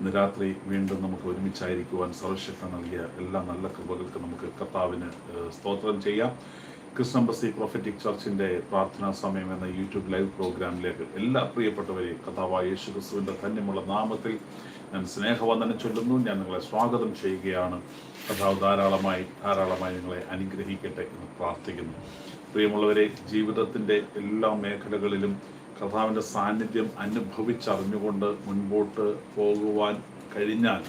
ഇന്ന് രാത്രി വീണ്ടും നമുക്ക് ഒരുമിച്ചായിരിക്കുവാൻ സർവശക്ത നൽകിയ എല്ലാ നല്ല കൃപകൾക്ക് നമുക്ക് കർത്താവിന് സ്തോത്രം ചെയ്യാം. ക്രിസ്തംബസി പ്രൊഫറ്റിക് ചർച്ചിന്റെ പ്രാർത്ഥനാ സമയം എന്ന യൂട്യൂബ് ലൈവ് പ്രോഗ്രാമിലേക്ക് എല്ലാ പ്രിയപ്പെട്ടവരെയും കഥാവായ യേശു ക്രിസ്തുവിന്റെ ധന്യമുള്ള നാമത്തിൽ ഞാൻ സ്നേഹവന്ദനം ചൊല്ലുന്നു. ഞാൻ നിങ്ങളെ സ്വാഗതം ചെയ്യുകയാണ്. കഥാവ് ധാരാളമായി ധാരാളമായി നിങ്ങളെ അനുഗ്രഹിക്കട്ടെ എന്ന് പ്രാർത്ഥിക്കുന്നു. പ്രിയമുള്ളവരെ ജീവിതത്തിന്റെ എല്ലാ മേഖലകളിലും കർത്താവിന്റെ സാന്നിധ്യം അനുഭവിച്ചറിഞ്ഞുകൊണ്ട് മുൻപോട്ട് പോകുവാൻ കഴിഞ്ഞാൽ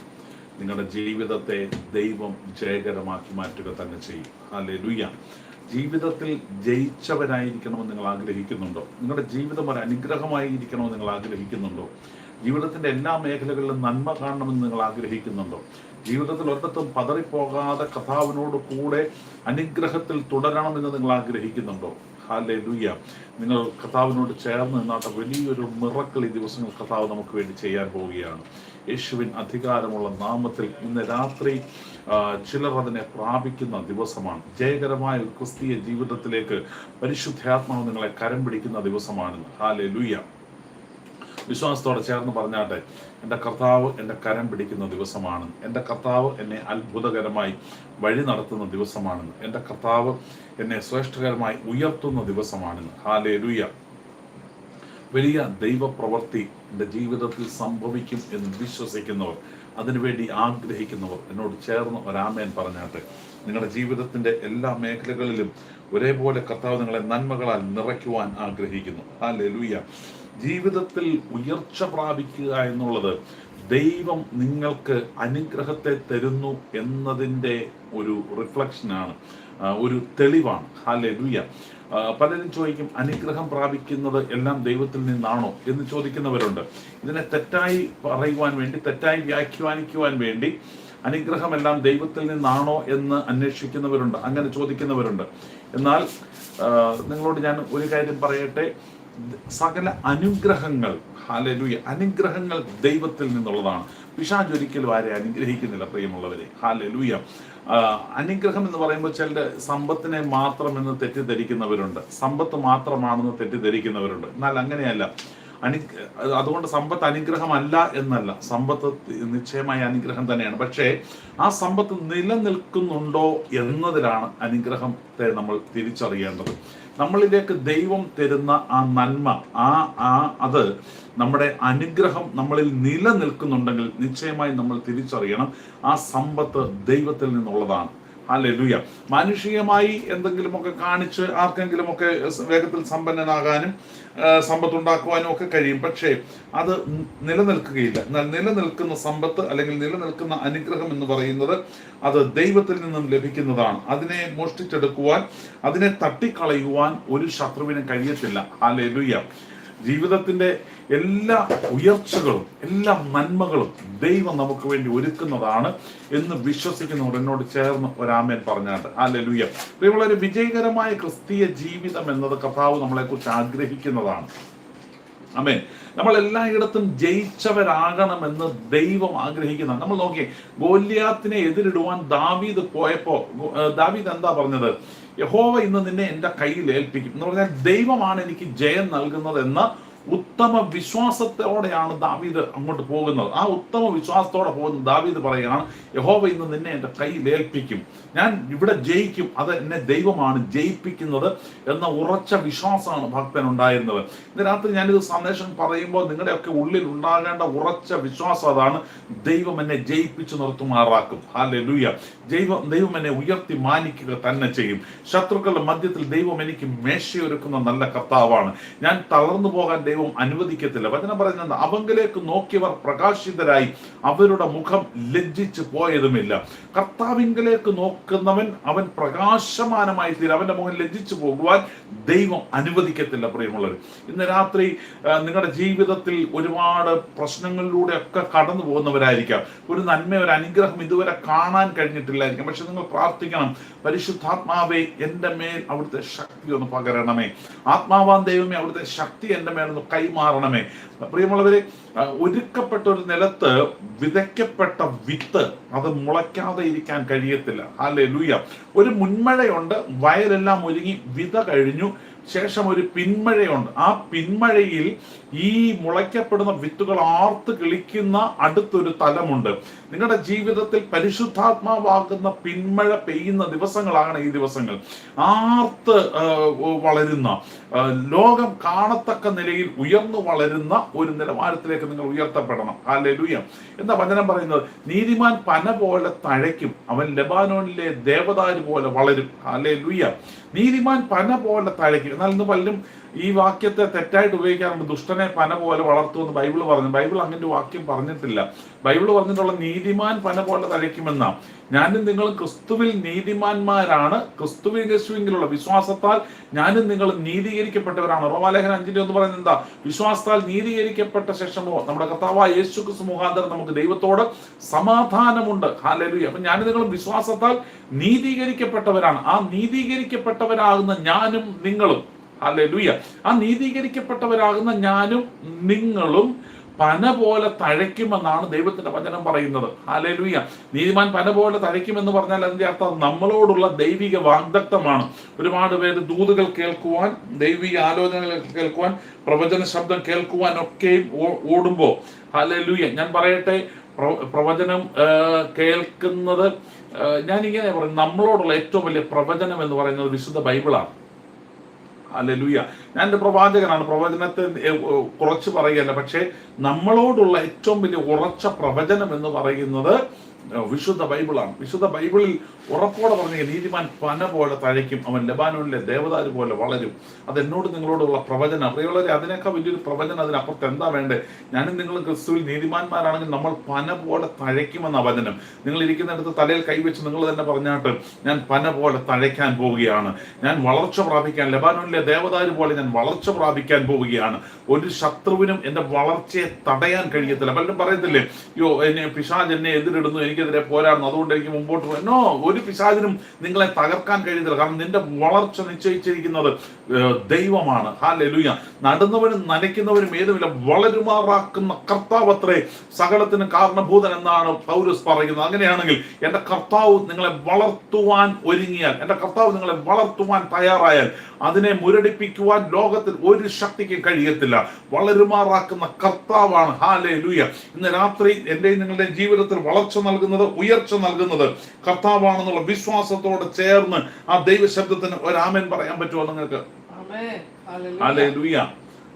നിങ്ങളുടെ ജീവിതത്തെ ദൈവം ജയകരമാക്കി മാറ്റുക തന്നെ ചെയ്യും. അല്ലെ ലുയ്യ ജീവിതത്തിൽ ജയിച്ചവരായിരിക്കണമെന്ന് നിങ്ങൾ ആഗ്രഹിക്കുന്നുണ്ടോ? നിങ്ങളുടെ ജീവിതം ഒരു അനുഗ്രഹമായിരിക്കണമെന്ന് നിങ്ങൾ ആഗ്രഹിക്കുന്നുണ്ടോ? ജീവിതത്തിന്റെ എല്ലാ മേഖലകളിലും നന്മ കാണണമെന്ന് നിങ്ങൾ ആഗ്രഹിക്കുന്നുണ്ടോ? ജീവിതത്തിൽ ഒരിടത്തും പതറിപ്പോകാതെ കഥാവിനോട് കൂടെ അനുഗ്രഹത്തിൽ തുടരണമെന്ന് നിങ്ങൾ ആഗ്രഹിക്കുന്നുണ്ടോ? ഹാലെ ലൂയ നിങ്ങൾ കർത്താവിനോട് ചേർന്ന് നിന്നാട്ട വലിയൊരു മിറക്കൾ ഈ ദിവസങ്ങൾ കർത്താവ് നമുക്ക് വേണ്ടി ചെയ്യാൻ പോവുകയാണ്. യേശുവിൻ അധികാരമുള്ള നാമത്തിൽ ഇന്ന് രാത്രി ചിലർ അതിനെ പ്രാപിക്കുന്ന ദിവസമാണ്. ജയകരമായ ഒരു ക്രിസ്തീയ ജീവിതത്തിലേക്ക് പരിശുദ്ധാത്മാവ് നിങ്ങളെ കരം പിടിക്കുന്ന ദിവസമാണ് ഹാലെ ലൂയ വിശ്വാസത്തോടെ ചേർന്ന് പറഞ്ഞാട്ടെ എന്റെ കർത്താവ് എന്റെ കരം പിടിക്കുന്ന ദിവസമാണ്. എന്റെ കർത്താവ് എന്നെ അത്ഭുതകരമായി വഴി നടത്തുന്ന ദിവസമാണെന്ന് എന്റെ കർത്താവ് എന്നെ ശ്രേഷ്ഠകരമായി ഉയർത്തുന്ന ദിവസമാണെന്ന് ഹാലേ ലുയ്യ വലിയ ദൈവപ്രവൃത്തി എന്റെ ജീവിതത്തിൽ സംഭവിക്കും എന്ന് വിശ്വസിക്കുന്നവർ അതിനുവേണ്ടി ആഗ്രഹിക്കുന്നവർ എന്നോട് ചേർന്ന് ഒരാമേൻ പറഞ്ഞാട്ടെ. നിങ്ങളുടെ ജീവിതത്തിന്റെ എല്ലാ മേഖലകളിലും ഒരേപോലെ കർത്താവ് നിങ്ങളെ നന്മകളാൽ നിറയ്ക്കുവാൻ ആഗ്രഹിക്കുന്നു. ആ ലലുയ ജീവിതത്തിൽ ഉയർച്ച പ്രാപിക്കുക എന്നുള്ളത് ദൈവം നിങ്ങൾക്ക് അനുഗ്രഹത്തെ തരുന്നു എന്നതിന്റെ ഒരു റിഫ്ലക്ഷനാണ് ഒരു തെളിവാണ്. ഹാലെ പലരും ചോദിക്കും അനുഗ്രഹം പ്രാപിക്കുന്നത് എല്ലാം ദൈവത്തിൽ നിന്നാണോ എന്ന് ചോദിക്കുന്നവരുണ്ട്. ഇതിനെ തെറ്റായി പറയുവാൻ വേണ്ടി തെറ്റായി വ്യാഖ്യാനിക്കുവാൻ വേണ്ടി അനുഗ്രഹമെല്ലാം ദൈവത്തിൽ നിന്നാണോ എന്ന് അന്വേഷിക്കുന്നവരുണ്ട് അങ്ങനെ ചോദിക്കുന്നവരുണ്ട്. എന്നാൽ നിങ്ങളോട് ഞാൻ ഒരു കാര്യം പറയട്ടെ. സകല അനുഗ്രഹങ്ങൾ ഹാലലൂയ അനുഗ്രഹങ്ങൾ ദൈവത്തിൽ നിന്നുള്ളതാണ്. പിശാജ് ഒരിക്കലും ആരെ അനുഗ്രഹിക്കുന്നില്ല പ്രിയമുള്ളവരെ. ഹാലലൂയ അനുഗ്രഹം എന്ന് പറയുമ്പോൾ ചില സമ്പത്തിനെ മാത്രം എന്ന് തെറ്റിദ്ധരിക്കുന്നവരുണ്ട്. സമ്പത്ത് മാത്രമാണെന്ന് തെറ്റിദ്ധരിക്കുന്നവരുണ്ട്. എന്നാൽ അങ്ങനെയല്ല. അനു അതുകൊണ്ട് സമ്പത്ത് അനുഗ്രഹമല്ല എന്നല്ല. സമ്പത്ത് നിശ്ചയമായ അനുഗ്രഹം തന്നെയാണ്. പക്ഷേ ആ സമ്പത്ത് നിലനിൽക്കുന്നുണ്ടോ എന്നതിലാണ് അനുഗ്രഹത്തെ നമ്മൾ തിരിച്ചറിയേണ്ടത്. നമ്മളിലേക്ക് ദൈവം തരുന്ന ആ നന്മ ആ ആ അത് നമ്മുടെ അനുഗ്രഹം നമ്മളിൽ നിലനിൽക്കുന്നുണ്ടെങ്കിൽ നിശ്ചയമായി നമ്മൾ തിരിച്ചറിയണം. ആ സമ്പത്ത് ദൈവത്തിൽ നിന്നുള്ളതാണ്. ഹല്ലേലൂയ. മാനുഷികമായി എന്തെങ്കിലുമൊക്കെ കാണിച്ച് ആർക്കെങ്കിലുമൊക്കെ വേഗത്തിൽ സമ്പന്നനാകാനും സമ്പത്തുണ്ടാക്കുവാനും ഒക്കെ കഴിയും. പക്ഷേ അത് നിലനിൽക്കുകയില്ല. എന്നാൽ നിലനിൽക്കുന്ന സമ്പത്ത് അല്ലെങ്കിൽ നിലനിൽക്കുന്ന അനുഗ്രഹം എന്ന് പറയുന്നത് അത് ദൈവത്തിൽ നിന്നും ലഭിക്കുന്നതാണ്. അതിനെ മോഷ്ടിച്ചെടുക്കുവാൻ അതിനെ തട്ടിക്കളയുവാൻ ഒരു ശത്രുവിനും കഴിയത്തില്ല. ആ ഹല്ലേലൂയ. ജീവിതത്തിന്റെ എല്ലാ ഉയർച്ചകളും എല്ലാ നന്മകളും ദൈവം നമുക്ക് വേണ്ടി ഒരുക്കുന്നതാണ് എന്ന് വിശ്വസിക്കുന്നവർ എന്നോട് ചേർന്ന് ഒരാമേൻ പറഞ്ഞാണ്ട്. ലലുയ വളരെ വിജയകരമായ ക്രിസ്തീയ ജീവിതം എന്നത് കർത്താവ് നമ്മളെ കുറിച്ച് ആഗ്രഹിക്കുന്നതാണ്. അമേൻ നമ്മൾ എല്ലായിടത്തും ജയിച്ചവരാകണമെന്ന് ദൈവം ആഗ്രഹിക്കുന്ന നമ്മൾ നോക്കിയേ ഗോല്യാത്തിനെ എതിരിടുവാൻ ദാവീദ് പോയപ്പോ ദാവീദ് എന്താ പറഞ്ഞത്? യഹോവ ഇന്ന് നിന്നെ എന്റെ കയ്യിൽ ഏൽപ്പിക്കും എന്ന് പറഞ്ഞാൽ ദൈവമാണ് എനിക്ക് ജയം നൽകുന്നത് എന്ന ഉത്തമ വിശ്വാസത്തോടെയാണ് ദാവീദ് അങ്ങോട്ട് പോകുന്നത്. ആ ഉത്തമ വിശ്വാസത്തോടെ പോകുന്ന ദാവീദ് പറയുകയാണ് യഹോവ ഇന്ന് നിന്നെ എന്റെ കയ്യിൽ ഏൽപ്പിക്കും. ഞാൻ ഇവിടെ ജയിക്കും. അത് എന്നെ ദൈവമാണ് ജയിപ്പിക്കുന്നത് എന്ന ഉറച്ച വിശ്വാസമാണ് ഭക്തൻ ഉണ്ടായിരുന്നത്. ഇന്ന് രാത്രി ഞാനിത് സന്ദേശം പറയുമ്പോൾ നിങ്ങളുടെയൊക്കെ ഉള്ളിൽ ഉണ്ടാകേണ്ട ഉറച്ച വിശ്വാസം അതാണ് ദൈവം എന്നെ ജയിപ്പിച്ചു നിർത്തുമാറാക്കും. ഹാലെ ലൂയ ദൈവം ദൈവം എന്നെ ഉയർത്തി മാനിക്കുക തന്നെ ചെയ്യും. ശത്രുക്കളുടെ മധ്യത്തിൽ ദൈവം എനിക്ക് മേശയൊരുക്കുന്ന നല്ല കർത്താവാണ്. ഞാൻ തളർന്നു പോകാൻ ദൈവം അനുവദിക്കത്തില്ല. വചനം പറയുന്നത് അവങ്കിലേക്ക് നോക്കിയവർ പ്രകാശിതരായി അവരുടെ മുഖം ലജ്ജിച്ചു പോയതുമില്ല. കർത്താവിങ്കലേക്ക് നോക്കുന്നവൻ അവൻ പ്രകാശമാനമായി തീരും അവന്റെ മുഖം ലജ്ജിച്ചു പോകുവാൻ ദൈവം അനുവദിക്കത്തില്ല പ്രിയമുള്ളവർ ഇന്ന് രാത്രി നിങ്ങളുടെ ജീവിതത്തിൽ ഒരുപാട് പ്രശ്നങ്ങളിലൂടെ ഒക്കെ കടന്നു പോകുന്നവരായിരിക്കാം. ഒരു നന്മ ഒരു അനുഗ്രഹം ഇതുവരെ കാണാൻ കഴിഞ്ഞിട്ടില്ലായിരിക്കും. പക്ഷെ നിങ്ങൾ പ്രാർത്ഥിക്കണം പരിശുദ്ധാത്മാവേ എന്റെ മേൽ അവിടുത്തെ ശക്തി ഒന്ന് പകരണമേ. ആത്മാവാൻ ദൈവമേ അവിടുത്തെ ശക്തി എന്റെ മേലൊന്ന് കൈമാറണമേ. പ്രിയമുള്ളവരെ ഒരുക്കപ്പെട്ട ഒരു നിലത്ത് വിതയ്ക്കപ്പെട്ട വിത്ത് അത് മുളയ്ക്കാതെ ഇരിക്കാൻ കഴിയത്തില്ല. അല്ലേ ലൂയ ഒരു മുൻമഴയുണ്ട് വയലെല്ലാം ഒരുങ്ങി വിത കഴിഞ്ഞു. ശേഷം ഒരു പിന്മഴയുണ്ട്. ആ പിന്മഴയിൽ ഈ മുളയ്ക്കപ്പെടുന്ന വിത്തുകൾ ആർത്ത് കിളിക്കുന്ന അടുത്തൊരു തലമുണ്ട്. നിങ്ങളുടെ ജീവിതത്തിൽ പരിശുദ്ധാത്മാവാകുന്ന പിന്മഴ പെയ്യുന്ന ദിവസങ്ങളാണ് ഈ ദിവസങ്ങൾ. ആർത്ത് ആ, വളരുന്ന ആ, ലോകം കാണത്തക്ക നിലയിൽ ഉയർന്നു വളരുന്ന ഒരു നിലവാരത്തിലേക്ക് നിങ്ങൾ ഉയർത്തപ്പെടണം. ഹാലൂയ എന്താ വചനം പറയുന്നത്? നീതിമാൻ പന പോലെ തഴയ്ക്കും അവൻ ലബാനോണിലെ ദേവദാര് പോലെ വളരും. ഹാലേ നീതിമാൻ പന പോലെ തഴയ്ക്കും. എന്നാൽ ഇന്ന് പലരും ഈ വാക്യത്തെ തെറ്റായിട്ട് ഉപയോഗിക്കാറുണ്ട്. ദുഷ്ടനെ പന പോലെ വളർത്തുമെന്ന് ബൈബിൾ പറഞ്ഞു. ബൈബിൾ അങ്ങനെ വാക്യം പറഞ്ഞിട്ടില്ല. ബൈബിൾ പറഞ്ഞിട്ടുള്ള നീതിമാൻ പന പോലെ തഴയ്ക്കുമെന്നാ. ഞാനും നിങ്ങളും ക്രിസ്തുവിൽ നീതിമാന്മാരാണ്. ക്രിസ്തുവിൽ യേശുവിലുള്ള വിശ്വാസത്താൽ ഞാനും നിങ്ങൾ നീതീകരിക്കപ്പെട്ടവരാണ്. റോമാലേഖന അഞ്ചിന്റെ ഒന്ന് പറയുന്നത് എന്താ? വിശ്വാസത്താൽ നീതീകരിക്കപ്പെട്ട ശേഷമോ? നമ്മുടെ കർത്താവായ യേശു ക്രിസ്തു മുഖാന്തരം നമുക്ക് ദൈവത്തോട് സമാധാനമുണ്ട്. ഹാലലു അപ്പൊ ഞാനും നിങ്ങളും വിശ്വാസത്താൽ നീതീകരിക്കപ്പെട്ടവരാണ്. ആ നീതീകരിക്കപ്പെട്ടവരാകുന്ന ഞാനും നിങ്ങളും. ഹല്ലേലൂയ. ആ നീതീകരിക്കപ്പെട്ടവരാകുന്ന ഞാനും നിങ്ങളും പന പോലെ തഴയ്ക്കുമെന്നാണ് ദൈവത്തിന്റെ വചനം പറയുന്നത്. ഹാലലുയ നീതിമാൻ പന പോലെ തഴയ്ക്കുമെന്ന് പറഞ്ഞാൽ അതിന്റെ അർത്ഥം നമ്മളോടുള്ള ദൈവിക വാഗ്ദത്തമാണ്. ഒരുപാട് പേര് ദൂതുകൾ കേൾക്കുവാൻ ദൈവിക ആലോചനകൾ കേൾക്കുവാൻ പ്രവചന ശബ്ദം കേൾക്കുവാൻ ഒക്കെയും ഓടുമ്പോ. ഹാലലൂയ ഞാൻ പറയട്ടെ പ്രവചനം കേൾക്കുന്നത് ഞാൻ ഇങ്ങനെ പറയും. നമ്മളോടുള്ള ഏറ്റവും വലിയ പ്രവചനം എന്ന് പറയുന്നത് വിശുദ്ധ ബൈബിളാണ്. അല്ലേലൂയ ഞാൻ എന്റെ പ്രവാചകനാണ്. പ്രവചനത്തെ കുറച്ച് പറയുകയല്ല. പക്ഷേ നമ്മളോടുള്ള ഏറ്റവും വലിയ ഉറച്ച പ്രവചനം എന്ന് പറയുന്നത് വിശുദ്ധ ബൈബിളാണ്. വിശുദ്ധ ബൈബിളിൽ ഉറപ്പോടെ പറഞ്ഞ നീതിമാൻ പന പോലെ തഴയ്ക്കും. അവൻ ലബാനോനിലെ ദേവതാര് പോലെ വളരും. അതെന്നോട് നിങ്ങളോടുള്ള പ്രവചനം. പ്രിയമുള്ളവരെ അതിനേക്കാൾ വലിയൊരു പ്രവചനം അതിനപ്പുറത്ത് എന്താ വേണ്ടേ? ഞാനും നിങ്ങളും ക്രിസ്തുവിൽ നീതിമാന്മാരാണെങ്കിൽ നമ്മൾ പന പോലെ തഴയ്ക്കുമെന്ന വചനം. നിങ്ങൾ ഇരിക്കുന്നിടത്ത് തലയിൽ കൈവച്ച് നിങ്ങൾ തന്നെ പറഞ്ഞാട്ട് ഞാൻ പന പോലെ തഴയ്ക്കാൻ പോവുകയാണ്. ഞാൻ വളർച്ച പ്രാപിക്കാൻ ലബാനോനിലെ ദേവതാര് പോലെ ഞാൻ വളർച്ച പ്രാപിക്കാൻ പോവുകയാണ്. ഒരു ശത്രുവിനും എന്റെ വളർച്ചയെ തടയാൻ കഴിയത്തില്ല. പലരും പറയത്തില്ലേ യോ എന്നെ പിശാജ് എന്നെ എതിരിടുന്നു എനിക്കെതിരെ പോരാടുന്നു. അതുകൊണ്ട് എനിക്ക് മുമ്പോട്ട് പോകാനോ ഒരു പിശാചിനും നിങ്ങളെ തകർക്കാൻ കഴിയുന്നില്ല. കാരണം നിന്റെ വളർച്ച നിശ്ചയിച്ചിരിക്കുന്നത് ദൈവമാണ്. ഹാ ലലുയ നടുന്നവനും നനയ്ക്കുന്നവനും ഏതുമില്ല. വളരുമാറാക്കുന്ന കർത്താവത്രേ സകലത്തിന് കാരണഭൂതൻ എന്നാണ് പൗരസ് പറയുന്നത്. അങ്ങനെയാണെങ്കിൽ എന്റെ കർത്താവ് നിങ്ങളെ വളർത്തുവാൻ ഒരുങ്ങിയാൽ എന്റെ കർത്താവ് നിങ്ങളെ വളർത്തുവാൻ തയ്യാറായാൽ അതിനെ മുരടിപ്പിക്കുവാൻ ലോകത്തിൽ ഒരു ശക്തിക്കും കഴിയത്തില്ല. വളരുമാറാക്കുന്ന കർത്താവാണ്. ഹാലേ ലൂയ ഇന്ന് രാത്രി എന്റെയും നിങ്ങളുടെ ജീവിതത്തിൽ വളർച്ച നൽകുന്നത് ഉയർച്ച നൽകുന്നത്. കർത്താവാണെന്നുള്ള വിശ്വാസത്തോട് ചേർന്ന് ആ ദൈവശബ്ദത്തിന് ഒരാമൻ പറയാൻ പറ്റുമോ നിങ്ങൾക്ക്? Amen. ഹാലേ Hallelujah. ലൂയ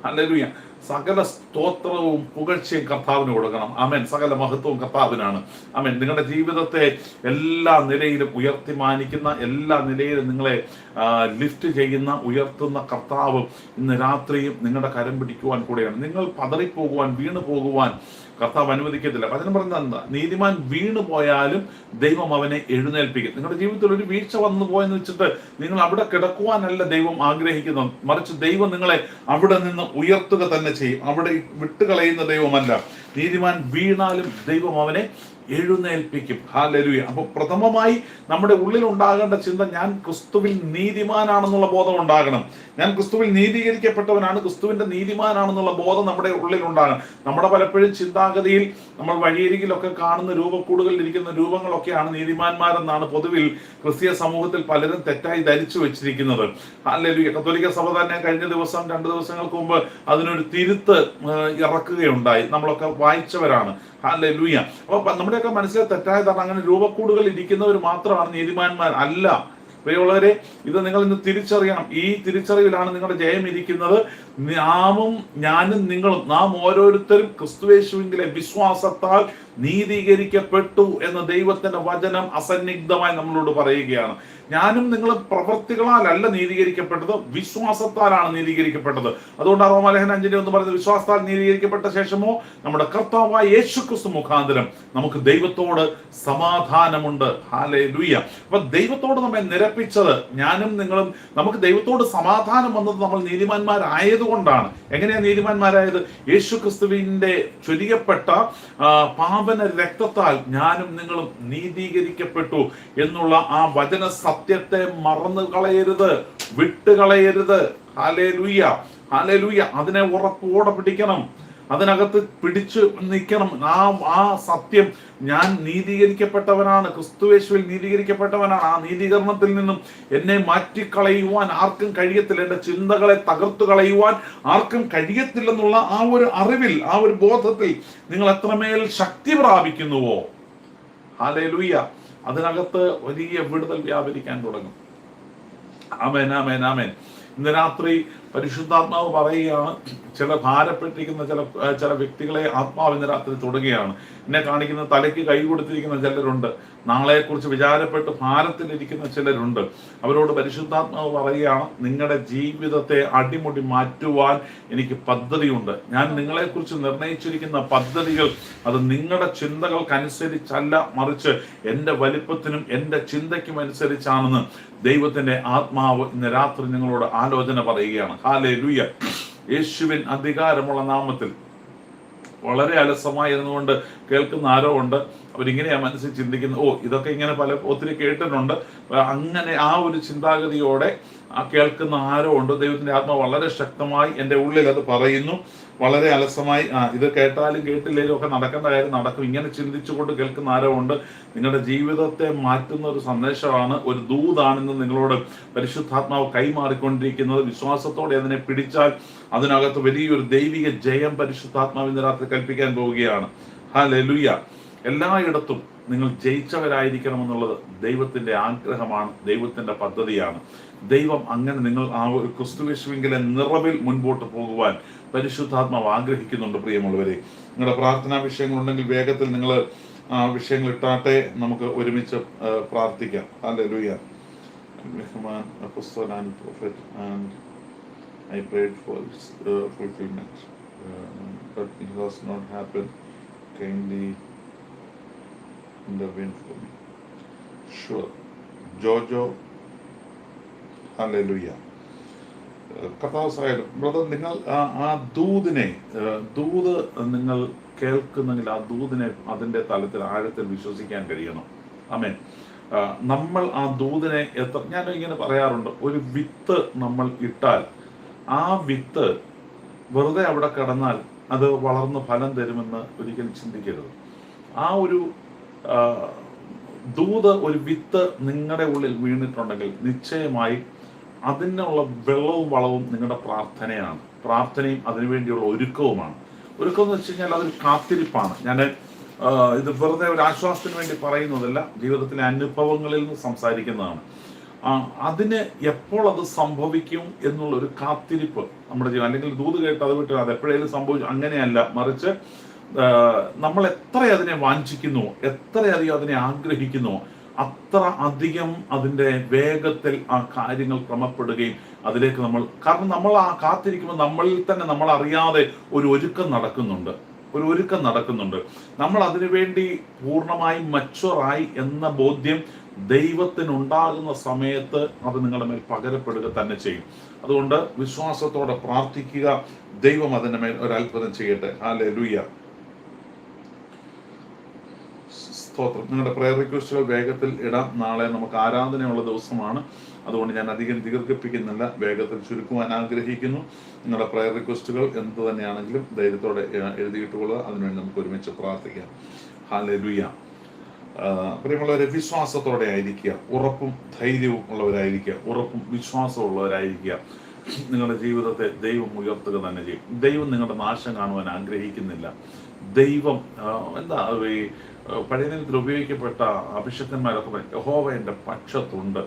ഹാലേ സകല സ്തോത്രവും പുകഴ്ചയും കർത്താവിന് കൊടുക്കണം. അമൻ സകല മഹത്വവും കർത്താവിനാണ്. അമേൻ നിങ്ങളുടെ ജീവിതത്തെ എല്ലാ നിലയിലും ഉയർത്തി മാനിക്കുന്ന എല്ലാ നിലയിലും നിങ്ങളെ ലിഫ്റ്റ് ചെയ്യുന്ന ഉയർത്തുന്ന കർത്താവ് ഇന്ന് രാത്രിയും നിങ്ങളുടെ കരം പിടിക്കുവാൻ കൂടെയാണ്. നിങ്ങൾ പതറിപ്പോകുവാൻ വീണു പോകുവാൻ കർത്താവ് അനുവദിക്കത്തില്ല. വചനം പറഞ്ഞ എന്താ? നീതിമാൻ വീണു പോയാലും ദൈവം അവനെ എഴുന്നേൽപ്പിക്കും. നിങ്ങളുടെ ജീവിതത്തിൽ ഒരു വീഴ്ച വന്നു പോയെന്ന് വെച്ചിട്ട് നിങ്ങൾ അവിടെ കിടക്കുവാനല്ല ദൈവം ആഗ്രഹിക്കുന്നത്. മറിച്ച് ദൈവം നിങ്ങളെ അവിടെ നിന്ന് ഉയർത്തുക തന്നെ ചെയ്യും. അവിടെ വിട്ടുകളയുന്ന ദൈവമല്ല. നീതിമാൻ വീണാലും ദൈവം അവനെ എഴുന്നേൽപ്പിക്കും. ഹാലലുയ അപ്പോൾ പ്രഥമമായി നമ്മുടെ ഉള്ളിൽ ഉണ്ടാകേണ്ട ചിന്ത ഞാൻ ക്രിസ്തുവിൽ നീതിമാനാണെന്നുള്ള ബോധം ഉണ്ടാകണം. ഞാൻ ക്രിസ്തുവിൽ നീതീകരിക്കപ്പെട്ടവനാണ് ക്രിസ്തുവിന്റെ നീതിമാനാണെന്നുള്ള ബോധം നമ്മുടെ ഉള്ളിൽ ഉണ്ടാകണം നമ്മുടെ പലപ്പോഴും ചിന്താഗതിയിൽ നമ്മൾ വഴിയരികിലൊക്കെ കാണുന്ന രൂപക്കൂടുകളിൽ ഇരിക്കുന്ന രൂപങ്ങളൊക്കെയാണ് നീതിമാന്മാരെന്നാണ് പൊതുവിൽ ക്രിസ്തീയ സമൂഹത്തിൽ പലരും തെറ്റായി ധരിച്ചു വെച്ചിരിക്കുന്നത്. ഹാലലുയ കത്തോലിക്ക സഭ തന്നെ കഴിഞ്ഞ ദിവസം രണ്ട് ദിവസങ്ങൾക്ക് മുമ്പ് അതിനൊരു തിരുത്ത് ഇറക്കുകയുണ്ടായി. നമ്മളൊക്കെ വായിച്ചവരാണ്. ഹാലെ ലൂയ അപ്പൊ നമ്മുടെയൊക്കെ മനസ്സിലെ ധാരണ അങ്ങനെ രൂപക്കൂടുകൾ ഇരിക്കുന്നവർ മാത്രമാണ് നീതിമാന്മാർ അല്ല. പ്രിയമുള്ളവരെ ഇത് നിങ്ങൾ ഇന്ന് തിരിച്ചറിയണം. ഈ തിരിച്ചറിവിലാണ് നിങ്ങളുടെ ജയം ഇരിക്കുന്നത്. നാമും ഞാനും നിങ്ങളും നാം ഓരോരുത്തരും ക്രിസ്തുവേശുവിങ്കിലെ വിശ്വാസത്താൽ നീതീകരിക്കപ്പെട്ടു എന്ന ദൈവത്തിന്റെ വചനം അസന്നിഗ്ധമായി നമ്മളോട് പറയുകയാണ്. ഞാനും നിങ്ങളും പ്രവൃത്തികളാലല്ല നീതീകരിക്കപ്പെട്ടത് വിശ്വാസത്താലാണ് നീതീകരിക്കപ്പെട്ടത്. അതുകൊണ്ടാണ് റോമാലേഖന അഞ്ചിന്റെ ഒന്ന് പറയുന്നത് വിശ്വാസത്താൽ നീതീകരിക്കപ്പെട്ട ശേഷമോ നമ്മുടെ കർത്താവായ യേശു ക്രിസ്തു മുഖാന്തരം നമുക്ക് ദൈവത്തോട് സമാധാനമുണ്ട്. ഹാലേ ലൂയ അപ്പൊ ദൈവത്തോട് നമ്മെ നിരപ്പിച്ചത് ഞാനും നിങ്ങളും നമുക്ക് ദൈവത്തോട് സമാധാനം വന്നത് നമ്മൾ നീതിമാന്മാരായതുകൊണ്ടാണ് എങ്ങനെയാ നീതിമാന്മാരായത്? യേശു ക്രിസ്തുവിന്റെ ചൊരിയപ്പെട്ട പാപന രക്തത്താൽ ഞാനും നിങ്ങളും നീതീകരിക്കപ്പെട്ടു എന്നുള്ള ആ വചന സത്യത്തെ മറന്നു കളയരുത് വിട്ടുകളയരുത്. ഹാലേ ലുയ്യ ഹാലേ ലുയ്യ അതിനെ ഉറപ്പോടെ പിടിക്കണം. അതിനകത്ത് പിടിച്ചു നിൽക്കണം. ആ ആ സത്യം ഞാൻ നീതീകരിക്കപ്പെട്ടവനാണ്. ക്രിസ്തുവേശുവിൽ നീതീകരിക്കപ്പെട്ടവനാണ്. ആ നീതീകരണത്തിൽ നിന്നും എന്നെ മാറ്റിക്കളയുവാൻ ആർക്കും കഴിയത്തില്ല. എന്റെ ചിന്തകളെ തകർത്തു കളയുവാൻ ആർക്കും കഴിയത്തില്ലെന്നുള്ള ആ ഒരു അറിവിൽ ആ ഒരു ബോധത്തിൽ നിങ്ങൾ എത്രമേൽ ശക്തി പ്രാപിക്കുന്നുവോ? ഹാലേ അതിനകത്ത് വലിയ വിടുതൽ വ്യാപരിക്കാൻ തുടങ്ങും. ആമേൻ ആമേൻ ആമേൻ. ഇന്ന് രാത്രി പരിശുദ്ധാത്മാവ് പറയുകയാണ് ചില ഭാരപ്പെട്ടിരിക്കുന്ന ചില ചില വ്യക്തികളെ ആത്മാവിന് രാത്രി തുടങ്ങുകയാണ് എന്നെ കാണിക്കുന്ന തലയ്ക്ക് കൈ കൊടുത്തിരിക്കുന്ന ചിലരുണ്ട്. നാളെക്കുറിച്ച് വിചാരപ്പെട്ട് ഭാരത്തിലിരിക്കുന്ന ചിലരുണ്ട്. അവരോട് പരിശുദ്ധാത്മാവ് പറയുകയാണ് നിങ്ങളുടെ ജീവിതത്തെ അടിമുടി മാറ്റുവാൻ എനിക്ക് പദ്ധതിയുണ്ട്. ഞാൻ നിങ്ങളെക്കുറിച്ച് നിർണയിച്ചിരിക്കുന്ന പദ്ധതികൾ അത് നിങ്ങളുടെ ചിന്തകൾക്കനുസരിച്ചല്ല മറിച്ച് എന്റെ വലിപ്പത്തിനും എന്റെ ചിന്തയ്ക്കും അനുസരിച്ചാണെന്ന് ദൈവത്തിന്റെ ആത്മാവ് ഇന്ന് രാത്രി നിങ്ങളോട് ആലോചന പറയുകയാണ്. ഹാലേ യേശുവിൻ അധികാരമുള്ള നാമത്തിൽ വളരെ അലസമായിരുന്നുകൊണ്ട് കേൾക്കുന്ന ആരോ ഉണ്ട്. അവരിങ്ങനെയാ മനസ്സിൽ ചിന്തിക്കുന്നത്. ഓ ഇതൊക്കെ ഇങ്ങനെ പല ഒത്തിരി കേട്ടിട്ടുണ്ട്. അങ്ങനെ ആ ഒരു ചിന്താഗതിയോടെ ആ കേൾക്കുന്ന ആരോ ഉണ്ട്. ദൈവത്തിന്റെ ആത്മ വളരെ ശക്തമായി എന്റെ ഉള്ളിൽ അത് പറയുന്നു. വളരെ അലസമായി ഇത് കേട്ടാലും കേട്ടില്ലേലും ഒക്കെ നടക്കേണ്ട കാര്യം നടക്കും. ഇങ്ങനെ ചിന്തിച്ചുകൊണ്ട് കേൾക്കുന്ന ആരോ ഉണ്ട്. നിങ്ങളുടെ ജീവിതത്തെ മാറ്റുന്ന ഒരു സന്ദേശമാണ് ഒരു ദൂതാണെന്ന് നിങ്ങളോട് പരിശുദ്ധാത്മാവ് കൈമാറിക്കൊണ്ടിരിക്കുന്നത്. വിശ്വാസത്തോടെ അതിനെ പിടിച്ചാൽ അതിനകത്ത് വലിയൊരു ദൈവിക ജയം പരിശുദ്ധാത്മാവിന്റെ രാത്രി കൽപ്പിക്കാൻ പോവുകയാണ്. ഹാ ലെലുയ്യ എല്ലായിടത്തും നിങ്ങൾ ജയിച്ചവരായിരിക്കണം എന്നുള്ളത് ദൈവത്തിന്റെ ആഗ്രഹമാണ് ദൈവത്തിന്റെ പദ്ധതിയാണ് ദൈവം അങ്ങനെ നിങ്ങൾ ആ ഒരു ക്രിസ്തുവിശ്വെങ്കിലെ നിറവിൽ മുൻപോട്ട് പോകുവാൻ പരിശുദ്ധാത്മാവ് ആഗ്രഹിക്കുന്നുണ്ട് പ്രിയമുള്ളവരെ നിങ്ങളുടെ പ്രാർത്ഥനാ വിഷയങ്ങളുണ്ടെങ്കിൽ വേഗത്തിൽ നിങ്ങൾ ആ വിഷയങ്ങൾ ഇട്ടാട്ടെ നമുക്ക് ഒരുമിച്ച് പ്രാർത്ഥിക്കാം ഹല്ലേലൂയ Rahman, അപ്പോസ്തലൻ for its uh, fulfillment. Uh, but it has not happened. Kindly intervene for me. Sure. Jojo, hallelujah. കഥാവ് സഹായം ബ്രദർ നിങ്ങൾ ആ- ദൂതിനെ ദൂത് നിങ്ങൾ കേൾക്കുന്നെങ്കിൽ ആ ദൂതിനെ അതിന്റെ തലത്തിൽ ആഴത്തിൽ വിശ്വസിക്കാൻ കഴിയണം അമേൻ നമ്മൾ ആ ദൂതിനെ എത്ര ഞാൻ ഇങ്ങനെ പറയാറുണ്ട് ഒരു വിത്ത് നമ്മൾ ഇട്ടാൽ ആ വിത്ത് വെറുതെ അവിടെ കിടന്നാൽ അത് വളർന്ന് ഫലം തരുമെന്ന് ഒരിക്കലും ചിന്തിക്കരുത് ആ ഒരു ദൂത് ഒരു വിത്ത് നിങ്ങളുടെ ഉള്ളിൽ വീണിട്ടുണ്ടെങ്കിൽ നിശ്ചയമായി അതിനുള്ള വെള്ളവും വളവും നിങ്ങളുടെ പ്രാർത്ഥനയാണ്. പ്രാർത്ഥനയും അതിനുവേണ്ടിയുള്ള ഒരുക്കവുമാണ്. ഒരുക്കം എന്ന് വെച്ച് കഴിഞ്ഞാൽ അതൊരു കാത്തിരിപ്പാണ്. ഞാൻ ഇത് വെറുതെ ഒരു ആശ്വാസത്തിന് വേണ്ടി പറയുന്നതല്ല ജീവിതത്തിലെ അനുഭവങ്ങളിൽ നിന്ന് സംസാരിക്കുന്നതാണ്. അതിന് എപ്പോൾ അത് സംഭവിക്കും എന്നുള്ള ഒരു കാത്തിരിപ്പ് നമ്മുടെ ജീവിതം അല്ലെങ്കിൽ ദൂത് കേട്ട് അത് വിട്ട് അത് എപ്പോഴേലും സംഭവിച്ചു അങ്ങനെയല്ല. മറിച്ച് നമ്മൾ എത്ര അതിനെ വാഞ്ചിക്കുന്നു എത്രയധികം അതിനെ ആഗ്രഹിക്കുന്നു അത്ര അധികം അതിന്റെ വേഗത്തിൽ ആ കാര്യങ്ങൾ ക്രമപ്പെടുകയും അതിലേക്ക് നമ്മൾ കാരണം നമ്മൾ ആ കാത്തിരിക്കുമ്പോൾ നമ്മളിൽ തന്നെ നമ്മൾ അറിയാതെ ഒരു ഒരുക്കം നടക്കുന്നുണ്ട്. ഒരു ഒരുക്കം നടക്കുന്നുണ്ട്. നമ്മൾ അതിനുവേണ്ടി പൂർണമായി മച്ചുറായി എന്ന ബോധ്യം ദൈവത്തിനുണ്ടാകുന്ന സമയത്ത് അത് നിങ്ങളുടെ മേൽ പകരപ്പെടുക തന്നെ ചെയ്യും. അതുകൊണ്ട് വിശ്വാസത്തോടെ പ്രാർത്ഥിക്കുക. ദൈവം അതിന്റെ മേൽ ഒരു ചെയ്യട്ടെ. ആ ലുയ്യ സ്തോത്രം. നിങ്ങളുടെ പ്രയർ റിക്വസ്റ്റുകൾ വേഗത്തിൽ ഇടാം. നാളെ നമുക്ക് ആരാധനയുള്ള ദിവസമാണ്. അതുകൊണ്ട് ഞാൻ അധികം ദീർഘിപ്പിക്കുന്നില്ല. വേഗത്തിൽ ചുരുക്കുവാൻ ആഗ്രഹിക്കുന്നു. നിങ്ങളുടെ പ്രയർ റിക്വസ്റ്റുകൾ എന്ത് തന്നെയാണെങ്കിലും ധൈര്യത്തോടെ എഴുതിയിട്ട് കൊള്ളുക അതിനുവേണ്ടി നമുക്ക് ഒരുമിച്ച് പ്രാർത്ഥിക്കാം. ഹാലുയ ലുയ്യ പ്രിയമുള്ളവരെ വിശ്വാസത്തോടെ ആയിരിക്കുക. ഉറപ്പും ധൈര്യവും ഉള്ളവരായിരിക്കുക. ഉറപ്പും വിശ്വാസവും ഉള്ളവരായിരിക്കുക. നിങ്ങളുടെ ജീവിതത്തെ ദൈവം ഉയർത്തുക തന്നെ ചെയ്യും. ദൈവം നിങ്ങളുടെ നാശം കാണുവാൻ ആഗ്രഹിക്കുന്നില്ല. ദൈവം എന്താ ഈ ആ, പഴയ നിയമത്തിൽ ഉപയോഗിക്കപ്പെട്ട അഭിഷക്തന്മാരൊക്കെ യഹോവ എന്റെ പക്ഷത്തുണ്ട്.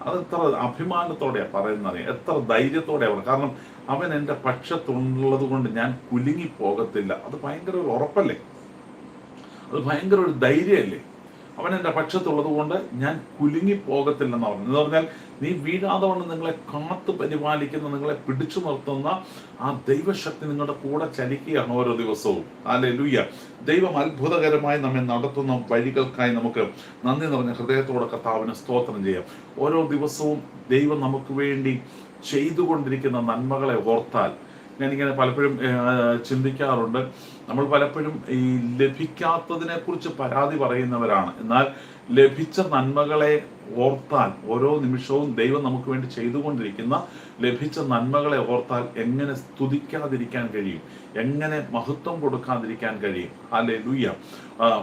അത് എത്ര അഭിമാനത്തോടെയാ പറയുന്നത്. എത്ര ധൈര്യത്തോടെയാണ് കാരണം അവൻ എന്റെ പക്ഷത്തുള്ളത് കൊണ്ട് ഞാൻ കുലുങ്ങി പോകത്തില്ല അത് ഭയങ്കര ഒരു ഉറപ്പല്ലേ? അത് ഭയങ്കര ഒരു ധൈര്യമല്ലേ? അവൻ എന്റെ പക്ഷത്തുള്ളത് കൊണ്ട് ഞാൻ കുലുങ്ങി പോകത്തില്ലെന്ന് പറഞ്ഞു. എന്ന് പറഞ്ഞാൽ നീ വീഴാതെ കൊണ്ട് നിങ്ങളെ കാത്തു പരിപാലിക്കുന്ന നിങ്ങളെ പിടിച്ചു നിർത്തുന്ന ആ ദൈവശക്തി നിങ്ങളുടെ കൂടെ ചലിക്കുകയാണ് ഓരോ ദിവസവും. അല്ലെ ലൂയ്യ ദൈവം അത്ഭുതകരമായി നമ്മെ നടത്തുന്ന വഴികൾക്കായി നമുക്ക് നന്ദി നിറഞ്ഞ ഹൃദയത്തോടെ കർത്താവിന് സ്തോത്രം ചെയ്യാം. ഓരോ ദിവസവും ദൈവം നമുക്ക് വേണ്ടി ചെയ്തുകൊണ്ടിരിക്കുന്ന നന്മകളെ ഓർത്താൽ ഞാനിങ്ങനെ പലപ്പോഴും ചിന്തിക്കാറുണ്ട്. നമ്മൾ പലപ്പോഴും ഈ ലഭിക്കാത്തതിനെ കുറിച്ച് പരാതി പറയുന്നവരാണ്. എന്നാൽ ലഭിച്ച നന്മകളെ ഓർത്താൽ ഓരോ നിമിഷവും ദൈവം നമുക്ക് വേണ്ടി ചെയ്തുകൊണ്ടിരിക്കുന്ന ലഭിച്ച നന്മകളെ ഓർത്താൽ എങ്ങനെ സ്തുതിക്കാതിരിക്കാൻ കഴിയും? എങ്ങനെ മഹത്വം കൊടുക്കാതിരിക്കാൻ കഴിയും? അല്ലെ ലൂയ്യ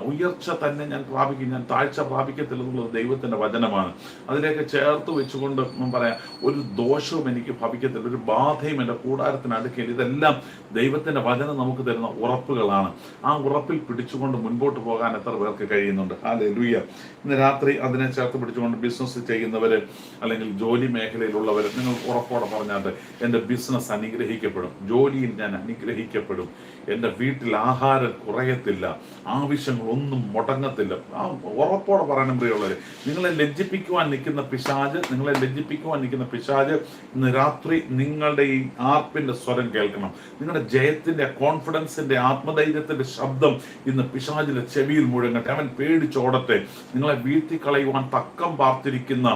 ഉയർച്ച തന്നെ ഞാൻ പ്രാപിക്കും ഞാൻ താഴ്ച പ്രാപിക്കത്തില്ല എന്നുള്ളത് ദൈവത്തിന്റെ വചനമാണ്. അതിലേക്ക് ചേർത്ത് വെച്ചുകൊണ്ട് പറയാം ഒരു ദോഷവും എനിക്ക് ഭവിക്കത്തില്ല ഒരു ബാധയും എന്റെ കൂടാരത്തിന് അടുക്കൽ ഇതെല്ലാം ദൈവത്തിന്റെ വചനം നമുക്ക് തരുന്ന ഉറപ്പുകളാണ്. ആ ഉറപ്പിൽ പിടിച്ചുകൊണ്ട് മുൻപോട്ട് പോകാൻ എത്ര പേർക്ക് കഴിയുന്നുണ്ട്? അല്ലെ ലൂയ്യ ഇന്ന് രാത്രി അതിനെ ചേർത്ത് പിടിച്ചുകൊണ്ട് ബിസിനസ് ചെയ്യുന്നവര് അല്ലെങ്കിൽ ജോലി മേഖലയിലുള്ളവർ നിങ്ങൾ ഉറപ്പോടെ പറഞ്ഞാൽ എന്റെ ബിസിനസ് അനുഗ്രഹിക്കപ്പെടും. ജോലിയിൽ ഞാൻ അനുഗ്രഹിക്കപ്പെടും എന്റെ വീട്ടിൽ ആഹാരം കുറയത്തില്ല ആവശ്യങ്ങളൊന്നും മുടങ്ങത്തില്ല. ആ ഉറപ്പോടെ പറയണം പ്രിയമുള്ളവര് നിങ്ങളെ ലജ്ജിപ്പിക്കുവാൻ നിൽക്കുന്ന പിശാജ് നിങ്ങളെ ലജ്ജിപ്പിക്കുവാൻ നിൽക്കുന്ന പിശാജ് ഇന്ന് രാത്രി നിങ്ങളുടെ ഈ ആർപ്പിന്റെ സ്വരം കേൾക്കണം. നിങ്ങളുടെ ജയത്തിന്റെ കോൺഫിഡൻസിന്റെ ആത്മധൈര്യത്തിന്റെ ശബ്ദം ഇന്ന് പിശാജിന്റെ ചെവിയിൽ മുഴങ്ങട്ടെ. അവൻ പേടിച്ചോടട്ടെ നിങ്ങളെ വീഴ്ത്തി കളയുവാൻ തക്കം പാർത്തിരിക്കുന്ന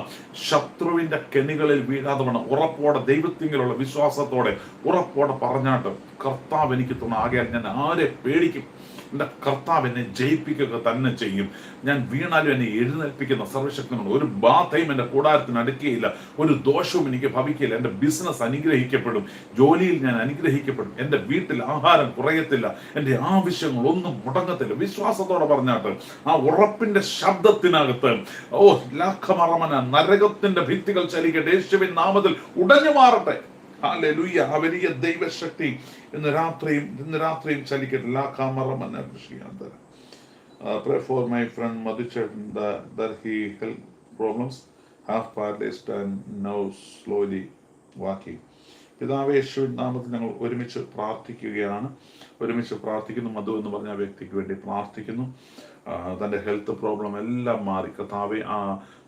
ശത്രുവിന്റെ കെണികളിൽ വീഴാതെ വേണം. ഉറപ്പോടെ ദൈവത്തിങ്കിലുള്ള വിശ്വാസത്തോടെ ഉറപ്പോടെ പറഞ്ഞാട്ട്. കർത്താവ് എനിക്ക് തുണാകയാൽ ഞാൻ ആരെ പേടിക്കും? എന്റെ കർത്താവ് എന്നെ ജയിപ്പിക്കുക തന്നെ ചെയ്യും. ഞാൻ വീണാലും എന്നെ എഴുന്നേൽപ്പിക്കുന്ന സർവശക്തനുണ്ട് ഒരു ബാധയും എന്റെ കൂടാരത്തിന് അടുക്കുകയില്ല ഒരു ദോഷവും എനിക്ക് ഭവിക്കില്ല എന്റെ ബിസിനസ് അനുഗ്രഹിക്കപ്പെടും. ജോലിയിൽ ഞാൻ അനുഗ്രഹിക്കപ്പെടും. എന്റെ വീട്ടിൽ ആഹാരം കുറയത്തില്ല. എന്റെ ആവശ്യങ്ങളൊന്നും മുടങ്ങത്തില്ല. വിശ്വാസത്തോടെ പറഞ്ഞാട്ട് ആ ഉറപ്പിന്റെ ശബ്ദത്തിനകത്ത് ഓ ലാഖമറമന നരകത്തിന്റെ ഭിത്തികൾ ചലിക്കട്ടെ. യേശുവിൻ നാമത്തിൽ ഉടഞ്ഞു മാറട്ടെ. ഹാലൂയ ആ ദൈവശക്തി. ഇന്ന് രാത്രിയും ഇന്ന് രാത്രിയും ചലിക്കട്ടെ. ലാഖാമറമന കൃഷിയാന്തരം pray for my friend Madhucharan that, that he health problems half paralyzed and now slowly നാമത്തിൽ ഞങ്ങൾ ഒരുമിച്ച് പ്രാർത്ഥിക്കുകയാണ്. ഒരുമിച്ച് പ്രാർത്ഥിക്കുന്നു. മധു എന്ന് പറഞ്ഞ വ്യക്തിക്ക് വേണ്ടി പ്രാർത്ഥിക്കുന്നു. തന്റെ ഹെൽത്ത് പ്രോബ്ലം എല്ലാം മാറി. കഥാവെ ആ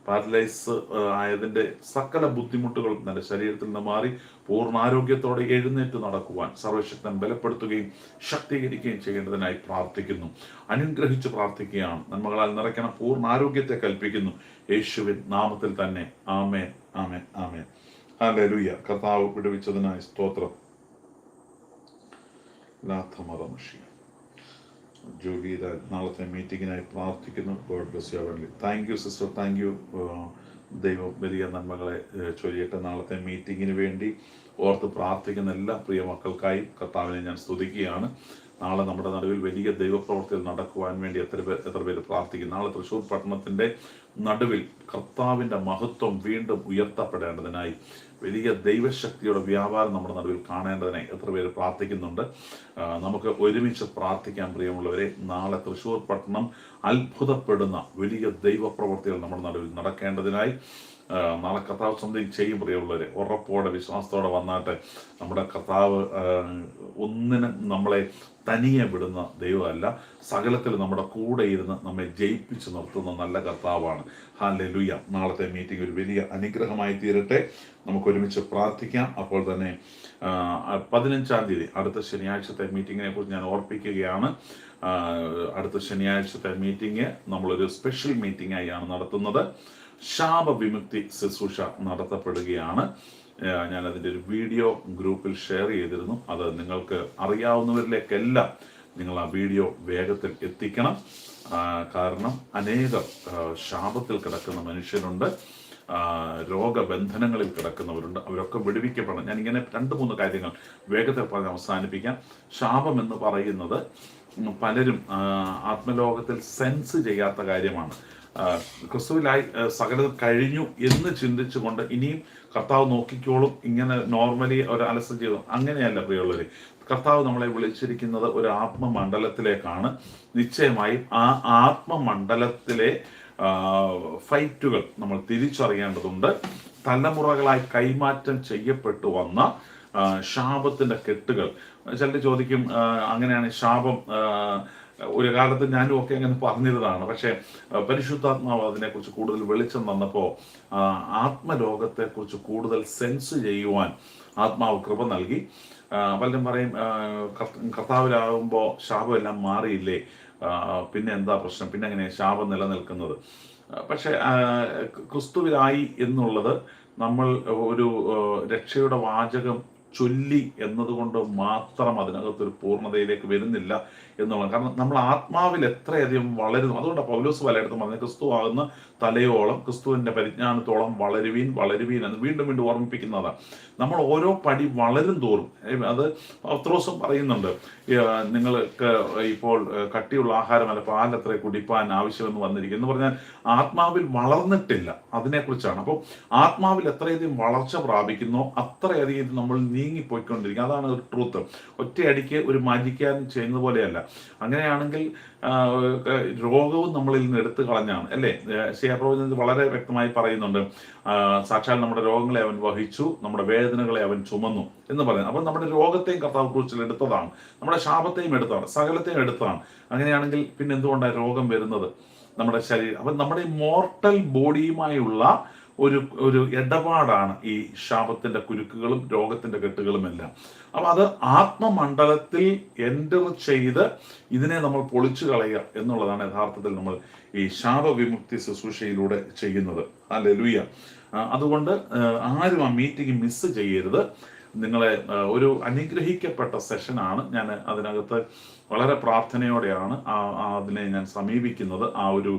പാരലൈസ് ആയതിന്റെ സകല ബുദ്ധിമുട്ടുകളും തന്റെ ശരീരത്തിൽ നിന്ന് മാറി പൂർണ ആരോഗ്യത്തോടെ എഴുന്നേറ്റ് നടക്കുവാൻ സർവശക്തൻ ബലപ്പെടുത്തുകയും ശക്തീകരിക്കുകയും ചെയ്യേണ്ടതിനായി പ്രാർത്ഥിക്കുന്നു. അനുഗ്രഹിച്ച് പ്രാർത്ഥിക്കുകയാണ്. നന്മകളാൽ നിറയ്ക്കണം പൂർണാരോഗ്യത്തെ കൽപ്പിക്കുന്നു. യേശുവിൻ നാമത്തിൽ തന്നെ ആമേ ആമേ ആമേൻ. ഹല്ലേലൂയ. കർത്താവ് വിടുവിച്ചതിനായി സ്തോത്രം. ലാഥമറമഷിയ ജോലിയുടെ നാളത്തെ മീറ്റിങ്ങിനായി പ്രാർത്ഥിക്കുന്നു. God bless you അവൻലി thank you sister thank you ദൈവം വലിയ നന്മകളെ ചൊരിയട്ടെ നാളത്തെ മീറ്റിങ്ങിന് വേണ്ടി. ഓർത്ത് പ്രാർത്ഥിക്കുന്ന എല്ലാ പ്രിയ മക്കൾക്കായും കർത്താവിനെ ഞാൻ സ്തുതിക്കുകയാണ്. നാളെ നമ്മുടെ നടുവിൽ വലിയ ദൈവപ്രവർത്തികൾ നടക്കുവാൻ വേണ്ടി എത്ര പേർ എത്ര പേര് പ്രാർത്ഥിക്കും. നാളെ തൃശ്ശൂർ പട്ടണത്തിന്റെ നടുവിൽ കർത്താവിന്റെ മഹത്വം വീണ്ടും ഉയർത്തപ്പെടേണ്ടതിനായി വലിയ ദൈവശക്തിയുടെ വ്യാപാരം നമ്മുടെ നടുവിൽ കാണേണ്ടതിനെ എത്ര പേര് പ്രാർത്ഥിക്കുന്നുണ്ട്. നമുക്ക് ഒരുമിച്ച് പ്രാർത്ഥിക്കാൻ പ്രിയമുള്ളവരെ. നാളെ തൃശ്ശൂർ പട്ടണം അത്ഭുതപ്പെടുന്ന വലിയ ദൈവപ്രവർത്തികൾ നമ്മുടെ നടുവിൽ നടക്കേണ്ടതിനായി നാളെ കർത്താവ് സ്വന്തം ചെയ്യും പ്രിയമുള്ളവരെ. ഉറപ്പോടെ വിശ്വാസത്തോടെ വന്നാട്ടെ. നമ്മുടെ കർത്താവ് ഒന്നിനും നമ്മളെ തനിയെ വിടുന്ന ദൈവമല്ല. സകലത്തിൽ നമ്മുടെ കൂടെ ഇരുന്ന് നമ്മെ ജയിപ്പിച്ച് നിർത്തുന്ന നല്ല കർത്താവാണ്. ഹാലെ ലുയ്യ നാളത്തെ മീറ്റിംഗ് ഒരു വലിയ അനുഗ്രഹമായി തീരട്ടെ. നമുക്ക് ഒരുമിച്ച് പ്രാർത്ഥിക്കാം. അപ്പോൾ തന്നെ പതിനഞ്ചാം തീയതി അടുത്ത ശനിയാഴ്ചത്തെ മീറ്റിങ്ങിനെ കുറിച്ച് ഞാൻ ഓർപ്പിക്കുകയാണ്. അടുത്ത ശനിയാഴ്ചത്തെ മീറ്റിംഗ് നമ്മളൊരു സ്പെഷ്യൽ മീറ്റിംഗ് ആയാണ് നടത്തുന്നത്. ശാപവിമുക്തി ശുശ്രൂഷ നടത്തപ്പെടുകയാണ്. ഞാൻ അതിന്റെ ഒരു വീഡിയോ ഗ്രൂപ്പിൽ ഷെയർ ചെയ്തിരുന്നു. അത് നിങ്ങൾക്ക് അറിയാവുന്നവരിലേക്കെല്ലാം നിങ്ങൾ ആ വീഡിയോ വേഗത്തിൽ എത്തിക്കണം. കാരണം അനേകം ശാപത്തിൽ കിടക്കുന്ന മനുഷ്യരുണ്ട്. രോഗബന്ധനങ്ങളിൽ കിടക്കുന്നവരുണ്ട്. അവരൊക്കെ വിടുവിക്കപ്പെടണം. ഞാൻ ഇങ്ങനെ രണ്ട് മൂന്ന് കാര്യങ്ങൾ വേഗത്തിൽ പറഞ്ഞ് അവസാനിപ്പിക്കാം. ശാപം എന്ന് പറയുന്നത് പലരും ആത്മലോകത്തിൽ സെൻസ് ചെയ്യാത്ത കാര്യമാണ്. ക്രിസ്തുവിലായി സകലത് കഴിഞ്ഞു എന്ന് ചിന്തിച്ചുകൊണ്ട് ഇനിയും കർത്താവ് നോക്കിക്കോളും. ഇങ്ങനെ നോർമലി ഒരു അലസ ചെയ്തു അങ്ങനെയല്ല പ്രിയമുള്ളവര്. കർത്താവ് നമ്മളെ വിളിച്ചിരിക്കുന്നത് ഒരു ആത്മമണ്ഡലത്തിലേക്കാണ്. നിശ്ചയമായും ആ ആത്മമണ്ഡലത്തിലെ ഫൈറ്റുകൾ നമ്മൾ തിരിച്ചറിയേണ്ടതുണ്ട്. തലമുറകളായി കൈമാറ്റം ചെയ്യപ്പെട്ടു വന്ന ശാപത്തിന്റെ കെട്ടുകൾ. ചിലർ ചോദിക്കും അങ്ങനെയാണ് ശാപം ഒരു കാലത്ത് ഞാനും ഒക്കെ അങ്ങനെ പറഞ്ഞിരുന്നതാണ്. പക്ഷേ പരിശുദ്ധാത്മാവ് അതിനെക്കുറിച്ച് കൂടുതൽ വെളിച്ചം വന്നപ്പോൾ ആത്മലോകത്തെക്കുറിച്ച് കൂടുതൽ സെൻസ് ചെയ്യുവാൻ ആത്മാവ് കൃപ നൽകി. പലരും പറയും കർത്താവിലാകുമ്പോൾ ശാപമെല്ലാം മാറിയില്ലേ? പിന്നെ എന്താ പ്രശ്നം? പിന്നെ എങ്ങനെ ശാപം നിലനിൽക്കുന്നത്? പക്ഷെ ക്രിസ്തുവിലായി എന്നുള്ളത് നമ്മൾ ഒരു രക്ഷയുടെ വാചകം ചൊല്ലി എന്നതുകൊണ്ട് മാത്രം അതിനകത്തൊരു പൂർണതയിലേക്ക് വരുന്നില്ല എന്നുള്ളത് കാരണം നമ്മൾ ആത്മാവിൽ എത്രയധികം വളരുന്നു. അതുകൊണ്ടാണ് പൗലോസ് പലയിടത്തും പറഞ്ഞത് ക്രിസ്തു ആകുന്ന തലയോളം ക്രിസ്തുവിന്റെ പരിജ്ഞാനത്തോളം വളരുവീൻ വളരുവീൻ എന്ന് വീണ്ടും വീണ്ടും ഓർമ്മിപ്പിക്കുന്നതാണ് നമ്മൾ ഓരോ പടി വളരും തോറും. അത് പത്രോസും പറയുന്നുണ്ട്. നിങ്ങൾക്ക് ഇപ്പോൾ കട്ടിയുള്ള ആഹാരമല്ല പാലത്ര കുടിപ്പാൻ ആവശ്യമെന്ന് വന്നിരിക്കും എന്ന് പറഞ്ഞാൽ ആത്മാവിൽ വളർന്നിട്ടില്ല. അതിനെക്കുറിച്ചാണ്. അപ്പോൾ ആത്മാവിൽ എത്രയധികം വളർച്ച പ്രാപിക്കുന്നോ അത്രയധികം നമ്മൾ നീങ്ങിപ്പോയിക്കൊണ്ടിരിക്കും. അതാണ് ട്രൂത്ത് ഒറ്റയടിക്ക് ഒരു മാജിക്കാൻ ചെയ്യുന്നത് പോലെയല്ല. അങ്ങനെയാണെങ്കിൽ രോഗവും നമ്മളിൽ നിന്ന് എടുത്തു കളഞ്ഞാണ് അല്ലേ? അപ്രോജൻ വളരെ വ്യക്തമായി പറയുന്നുണ്ട് സാക്ഷാൽ നമ്മുടെ രോഗങ്ങളെ അവൻ വഹിച്ചു നമ്മുടെ വേദനകളെ അവൻ ചുമന്നു എന്ന് പറയുന്നത് അപ്പം നമ്മുടെ രോഗത്തെയും കർത്താവ് കുറിച്ചിൽ എടുത്തതാണ്. നമ്മുടെ ശാപത്തെയും എടുത്തതാണ്. സകലത്തെയും എടുത്തതാണ്. അങ്ങനെയാണെങ്കിൽ പിന്നെ എന്തുകൊണ്ടാണ് രോഗം വരുന്നത്? നമ്മുടെ ശരീരം. അപ്പം നമ്മുടെ മോർട്ടൽ ബോഡിയുമായുള്ള ഒരു ഒരു ഇടപാടാണ് ഈ ശാപത്തിന്റെ കുരുക്കുകളും രോഗത്തിന്റെ കെട്ടുകളും എല്ലാം അപ്പൊ അത് ആത്മമണ്ഡലത്തിൽ എന്റർ ചെയ്ത് ഇതിനെ നമ്മൾ പൊളിച്ചു കളയുക എന്നുള്ളതാണ് യഥാർത്ഥത്തിൽ നമ്മൾ ഈ ശാപവിമുക്തി ശുശ്രൂഷയിലൂടെ ചെയ്യുന്നത്. അല്ലെ ലുയ്യ അതുകൊണ്ട് ആരും ആ മീറ്റിംഗ് മിസ് ചെയ്യരുത്. നിങ്ങളെ ഒരു അനുഗ്രഹിക്കപ്പെട്ട സെഷനാണ് ഞാൻ അതിനകത്ത് വളരെ പ്രാർത്ഥനയോടെയാണ് അതിനെ ഞാൻ സമീപിക്കുന്നത്. ആ ഒരു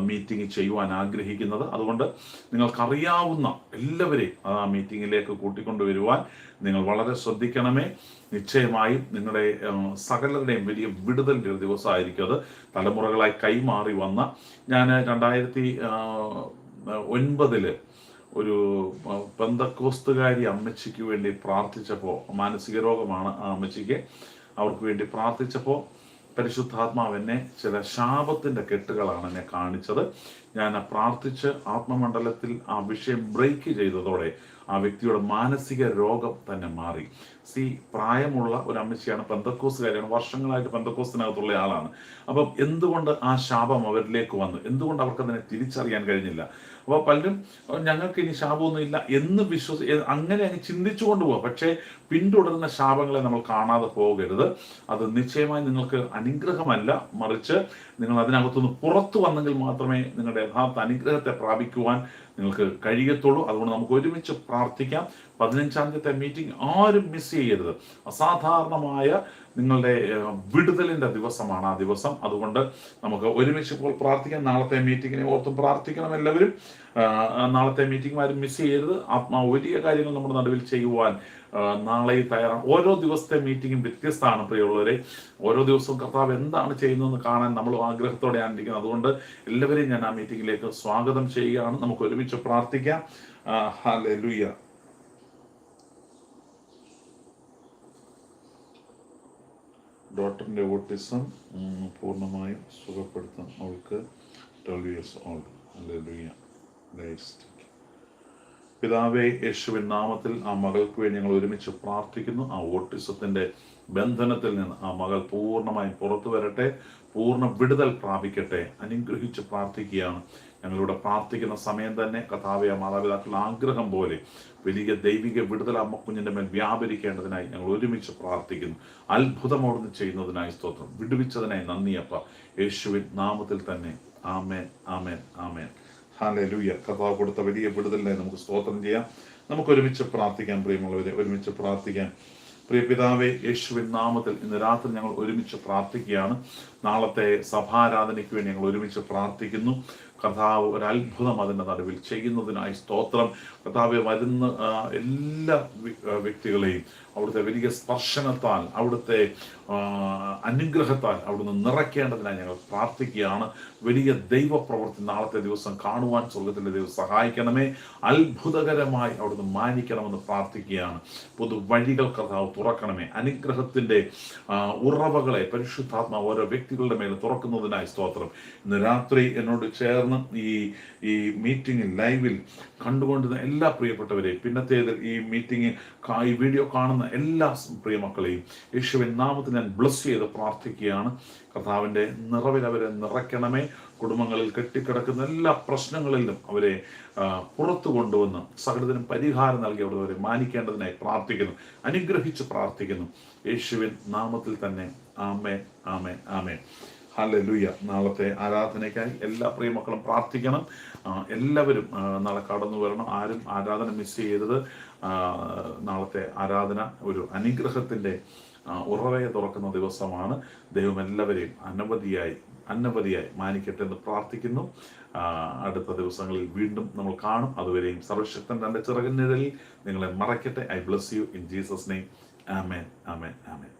മീറ്റിംഗ് ചെയ്യുവാൻ ആഗ്രഹിക്കുന്നത്. അതുകൊണ്ട് നിങ്ങൾക്കറിയാവുന്ന എല്ലാവരെയും ആ മീറ്റിങ്ങിലേക്ക് കൂട്ടിക്കൊണ്ടുവരുവാൻ നിങ്ങൾ വളരെ ശ്രദ്ധിക്കണമേ. നിശ്ചയമായും നിങ്ങളുടെ സകലരുടെയും വലിയ വിടുതലിന്റെ ഒരു ദിവസമായിരിക്കും അത്. തലമുറകളായി കൈമാറി വന്ന ഞാൻ രണ്ടായിരത്തി ഒൻപതിൽ ഒരു ബന്ധക്കോസ്തുകാരി അമ്മച്ചിക്ക് വേണ്ടി പ്രാർത്ഥിച്ചപ്പോൾ മാനസിക രോഗമാണ് ആ അമ്മച്ചിക്ക്. അവർക്ക് വേണ്ടി പ്രാർത്ഥിച്ചപ്പോൾ പരിശുദ്ധാത്മാവ് എന്നെ ചില ശാപത്തിന്റെ കെട്ടുകളാണ് എന്നെ കാണിച്ചത്. ഞാൻ പ്രാർത്ഥിച്ച് ആത്മമണ്ഡലത്തിൽ ആ വിഷയം ബ്രേക്ക് ചെയ്തതോടെ ആ വ്യക്തിയുടെ മാനസിക രോഗം തന്നെ മാറി. സി പ്രായമുള്ള ഒരു അമ്മച്ചിയാണ് പെന്തക്കോസുകാരിയാണ് വർഷങ്ങളായിട്ട് പെന്തക്കോസിനകത്തുള്ള ആളാണ്. അപ്പം എന്തുകൊണ്ട് ആ ശാപം അവരിലേക്ക് വന്നു? എന്തുകൊണ്ട് അവർക്ക് അതിനെ തിരിച്ചറിയാൻ കഴിഞ്ഞില്ല? അപ്പോൾ പലരും ഞങ്ങൾക്ക് ഇനി ശാപമൊന്നും ഇല്ല എന്ന് വിശ്വസി അങ്ങനെ അങ്ങ് ചിന്തിച്ചു കൊണ്ടുപോകാം പക്ഷേ പിന്തുടരുന്ന ശാപങ്ങളെ നമ്മൾ കാണാതെ പോകരുത്. അത് നിശ്ചയമായി നിങ്ങൾക്ക് അനുഗ്രഹമല്ല. മറിച്ച് നിങ്ങൾ അതിനകത്തുനിന്ന് പുറത്തു വന്നെങ്കിൽ മാത്രമേ നിങ്ങളുടെ യഥാർത്ഥ അനുഗ്രഹത്തെ പ്രാപിക്കുവാൻ നിങ്ങൾക്ക് കഴിയത്തുള്ളൂ. അതുകൊണ്ട് നമുക്ക് ഒരുമിച്ച് പ്രാർത്ഥിക്കാം. പതിനഞ്ചാം തീയതി മീറ്റിംഗ് ആരും മിസ് ചെയ്യരുത്. അസാധാരണമായ നിങ്ങളുടെ വിടുതലിന്റെ ദിവസമാണ് ആ ദിവസം. അതുകൊണ്ട് നമുക്ക് ഒരുമിച്ച് ഇപ്പോൾ പ്രാർത്ഥിക്കാം. നാളത്തെ മീറ്റിങ്ങിനെ ഓർത്തും പ്രാർത്ഥിക്കണം എല്ലാവരും. നാളത്തെ മീറ്റിംഗ് ആരും മിസ് ചെയ്യരുത്. ആത്മാ വലിയ കാര്യങ്ങൾ നമ്മുടെ നടുവിൽ ചെയ്യുവാൻ നാളെ തയ്യാറാണ്. ഓരോ ദിവസത്തെ മീറ്റിംഗും വ്യത്യസ്തമാണ് പ്രിയമുള്ളവരെ. ഓരോ ദിവസവും കർത്താവ് എന്താണ് ചെയ്യുന്നതെന്ന് കാണാൻ നമ്മൾ ആഗ്രഹത്തോടെയാണ് ഇരിക്കുന്നത് അതുകൊണ്ട് എല്ലാവരെയും ഞാൻ ആ മീറ്റിംഗിലേക്ക് സ്വാഗതം ചെയ്യുകയാണ്. നമുക്ക് ഒരുമിച്ച് പ്രാർത്ഥിക്കാം. ഹാലൂയ ഡോക്ടറിന്റെ ഓട്ടിസം പൂർണമായും സുഖപ്പെടുത്താൻ അവൾക്ക് ട്വൽവ് ഇയേഴ്സ് ഓൾഡ് ഹല്ലേലൂയ ലൈസ്റ്റ് പിതാവേ യേശുവിൻ നാമത്തിൽ ആ മകൾക്ക് വേണ്ടി ഞങ്ങൾ ഒരുമിച്ച് പ്രാർത്ഥിക്കുന്നു. ആ ഓട്ടിസത്തിന്റെ ബന്ധനത്തിൽ നിന്ന് ആ മകൾ പൂർണമായും പുറത്തു വരട്ടെ പൂർണ വിടുതൽ പ്രാപിക്കട്ടെ. അനുഗ്രഹിച്ച് പ്രാർത്ഥിക്കുകയാണ്. ഞങ്ങളിവിടെ പ്രാർത്ഥിക്കുന്ന സമയം തന്നെ കഥാവിയ മാതാപിതാക്കളുടെ ആഗ്രഹം പോലെ വലിയ ദൈവിക വിടുതൽ അമ്മ കുഞ്ഞിന്റെ മേൽ വ്യാപരിക്കേണ്ടതിനായി ഞങ്ങൾ ഒരുമിച്ച് പ്രാർത്ഥിക്കുന്നു. അത്ഭുതം ചെയ്യുന്നതിനായി സ്തോത്രം. വിടുവിച്ചതിനായി നന്ദിയപ്പ യേശുവിൻ നാമത്തിൽ തന്നെ. ആമേൻ ആമേൻ ആമേൻ. ഹാലൂയ കഥാവ് കൊടുത്ത വലിയ വിടുതലിനെ നമുക്ക് സ്തോത്രം ചെയ്യാം. നമുക്ക് ഒരുമിച്ച് പ്രാർത്ഥിക്കാം പ്രിയമുള്ളവരെ. ഒരുമിച്ച് പ്രാർത്ഥിക്കാം. പ്രിയ പിതാവെ യേശുവിൻ നാമത്തിൽ ഇന്ന് രാത്രി ഞങ്ങൾ ഒരുമിച്ച് പ്രാർത്ഥിക്കുകയാണ്. നാളത്തെ സഭാരാധനയ്ക്ക് വേണ്ടി ഞങ്ങൾ ഒരുമിച്ച് പ്രാർത്ഥിക്കുന്നു. കർത്താവ് ഒരു അത്ഭുതം അതിന്റെ നടുവിൽ ചെയ്യുന്നതിനായി സ്തോത്രം. കർത്താവ് വരുന്ന എല്ലാ വ്യക്തികളെയും അവിടുത്തെ വലിയ സ്പർശനത്താൽ അവിടുത്തെ അനുഗ്രഹത്താൽ അവിടുന്ന് നിറയ്ക്കേണ്ടതിനായി ഞങ്ങൾ പ്രാർത്ഥിക്കുകയാണ്. വലിയ ദൈവപ്രവൃത്തി നാളത്തെ ദിവസം കാണുവാൻ സ്വർഗത്തിന്റെ ദൈവം സഹായിക്കണമേ. അത്ഭുതകരമായി അവിടുന്ന് മാനിക്കണമെന്ന് പ്രാർത്ഥിക്കുകയാണ്. പൊതു വഴികൾ കർത്താവ് തുറക്കണമേ. അനുഗ്രഹത്തിന്റെ ഉറവകളെ പരിശുദ്ധാത്മ ഓരോ വ്യക്തികളുടെ മേൽ തുറക്കുന്നതിനായി സ്തോത്രം. ഇന്ന് രാത്രി എന്നോട് ചേർന്ന് ഈ ഈ മീറ്റിംഗ് ലൈവിൽ കണ്ടുകൊണ്ടിരുന്ന എല്ലാ പ്രിയപ്പെട്ടവരെയും പിന്നത്തേതിൽ ഈ മീറ്റിംഗ് ഈ വീഡിയോ കാണുന്ന എല്ലാ പ്രിയ മക്കളെയും യേശുവിൻ നാമത്തിൽ ഞാൻ ബ്ലസ് ചെയ്ത് പ്രാർത്ഥിക്കുകയാണ്. കർത്താവിന്റെ നിറവിൽ അവരെ നിറയ്ക്കണമേ. കുടുംബങ്ങളിൽ കെട്ടിക്കിടക്കുന്ന എല്ലാ പ്രശ്നങ്ങളിലും അവരെ പുറത്തു കൊണ്ടുവന്ന് സകലത്തിനും പരിഹാരം നൽകി അവിടെ അവരെ മാനിക്കേണ്ടതിനായി പ്രാർത്ഥിക്കുന്നു. അനുഗ്രഹിച്ച് പ്രാർത്ഥിക്കുന്നു. യേശുവിൻ നാമത്തിൽ തന്നെ ആമേ ആമേ ആമേ ഹല്ലേലൂയ. നാളത്തെ ആരാധനയ്ക്കായി എല്ലാ പ്രിയമക്കളും പ്രാർത്ഥിക്കണം. എല്ലാവരും നാളെ കടന്നു വരണം. ആരും ആരാധന മിസ് ചെയ്തത് നാളത്തെ ആരാധന ഒരു അനുഗ്രഹത്തിന്റെ ഉറവയെ തുറക്കുന്ന ദിവസമാണ്. ദൈവം എല്ലാവരെയും അനവധിയായി അനവധിയായി മാനിക്കട്ടെ എന്ന് പ്രാർത്ഥിക്കുന്നു. അടുത്ത ദിവസങ്ങളിൽ വീണ്ടും നമ്മൾ കാണും. അതുവരെയും സർവശക്തൻ തന്റെ ചിറകിനിഴലിൽ നിങ്ങളെ മറയ്ക്കട്ടെ. I bless you in Jesus name amen amen amen